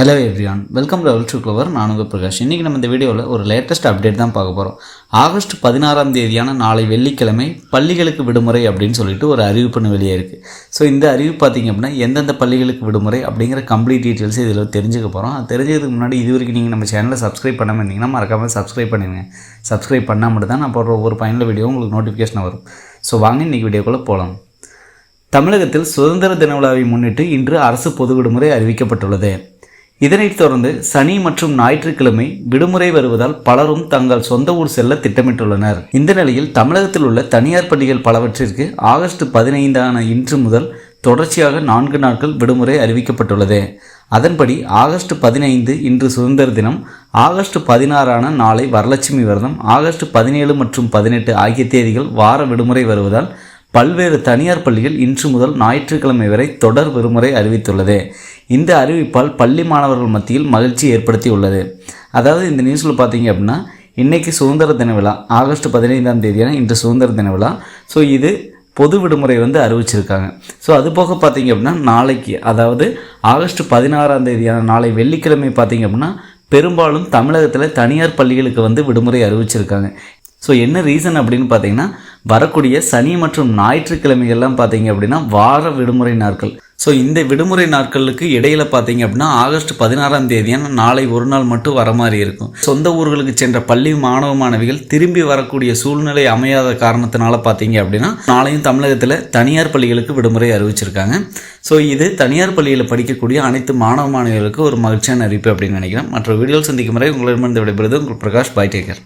Hello everyone welcome level to clover நான் உங்கள் பிரகாஷ். இன்றைக்கி நம்ம இந்த வீடியோவில் ஒரு லேட்டஸ்ட் அப்டேட் தான் பார்க்க போகிறோம் ஆகஸ்ட் பதினாறாம் தேதியான நாளை வெள்ளிக்கிழமை பள்ளிகளுக்கு விடுமுறை அப்படின்னு சொல்லிட்டு ஒரு அறிவிப்புன்னு வெளியே இருக்குது ஸோ இந்த அறிவிப்பு பார்த்தீங்க அப்படின்னா எந்தெந்த பள்ளிகளுக்கு விடுமுறை அப்படிங்கிற கம்ப்ளீட் டீட்டெயில்ஸ் இதில் தெரிஞ்சுக்க போகிறோம் அது தெரிஞ்சதுக்கு முன்னாடி இது வரைக்கும் நீங்கள் நம்ம சேனலை சப்ஸ்கிரைப் பண்ணாமல் இருந்தீங்கன்னா மறக்காமல் சப்ஸ்கிரைப் பண்ணுங்கள் சப்ஸ்கிரைப் பண்ணால் மட்டும் தான் நான் போடுற ஒவ்வொரு பயனில் வீடியோ உங்களுக்கு நோட்டிஃபிகேஷன் வரும். ஸோ வாங்க இன்றைக்கி வீடியோக்குள்ளே போகலாம் தமிழகத்தில் சுதந்திர தின விழாவை முன்னிட்டு இன்று அரசு பொது விடுமுறை அறிவிக்கப்பட்டுள்ளது. இதனைத் தொடர்ந்து சனி மற்றும் ஞாயிற்றுக்கிழமை விடுமுறை வருவதால் பலரும் தங்கள் சொந்த ஊர் செல்ல திட்டமிட்டுள்ளனர். இந்த நிலையில் தமிழகத்தில் உள்ள தனியார் பள்ளிகள் பலவற்றிற்கு ஆகஸ்ட் பதினைந்தான இன்று முதல் தொடர்ச்சியாக நான்கு நாட்கள் விடுமுறை அறிவிக்கப்பட்டுள்ளது. அதன்படி ஆகஸ்ட் பதினைந்து இன்று சுதந்திர தினம் ஆகஸ்ட் பதினாறான நாளை வரலட்சுமி விரதம் ஆகஸ்ட் பதினேழு மற்றும் பதினெட்டு ஆகிய தேதிகள் வார விடுமுறை வருவதால் பல்வேறு தனியார் பள்ளிகள் இன்று முதல் ஞாயிற்றுக்கிழமை வரை தொடர் விடுமுறை அறிவித்துள்ளது. இந்த அறிவிப்பால் பள்ளி மாணவர்கள் மத்தியில் மகிழ்ச்சி ஏற்படுத்தியுள்ளது. அதாவது இந்த நியூஸில் பார்த்தீங்க அப்படின்னா இன்றைக்கி சுதந்திர தின விழா ஆகஸ்ட் பதினைந்தாம் தேதியான இன்று சுதந்திர தின விழா. ஸோ இது பொது விடுமுறை வந்து அறிவிச்சிருக்காங்க. ஸோ அது போக பார்த்தீங்க அப்படின்னா நாளைக்கு அதாவது ஆகஸ்ட் பதினாறாம் தேதியான நாளை வெள்ளிக்கிழமை பார்த்தீங்க அப்படின்னா பெரும்பாலும் தமிழகத்தில் தனியார் பள்ளிகளுக்கு வந்து விடுமுறை அறிவிச்சிருக்காங்க. ஸோ என்ன ரீசன் அப்படின்னு பார்த்தீங்கன்னா வரக்கூடிய சனி மற்றும் ஞாயிற்றுக்கிழமைகள்லாம் பார்த்தீங்க அப்படின்னா வார விடுமுறை நாட்கள். ஸோ இந்த விடுமுறை நாட்களுக்கு இடையில பார்த்தீங்க அப்படின்னா ஆகஸ்ட் பதினாறாம் தேதியான நாளை ஒரு நாள் மட்டும் வர மாதிரி இருக்கும். சொந்த ஊர்களுக்கு சென்ற பள்ளி மாணவ மாணவிகள் திரும்பி வரக்கூடிய சூழ்நிலை அமையாத காரணத்தினால பார்த்தீங்க அப்படின்னா நாளையும் தமிழகத்தில் தனியார் பள்ளிகளுக்கு விடுமுறை அறிவிச்சிருக்காங்க. ஸோ இது தனியார் பள்ளியில் படிக்கக்கூடிய அனைத்து மாணவ மாணவிகளுக்கு ஒரு மகிழ்ச்சியான அறிவிப்பு அப்படின்னு நினைக்கிறேன். மற்ற வீடியோ சந்திக்கும் முறை உங்களிடமிருந்து விடைபெறுவது உங்கள் பிரகாஷ் பாய் டேக்கர்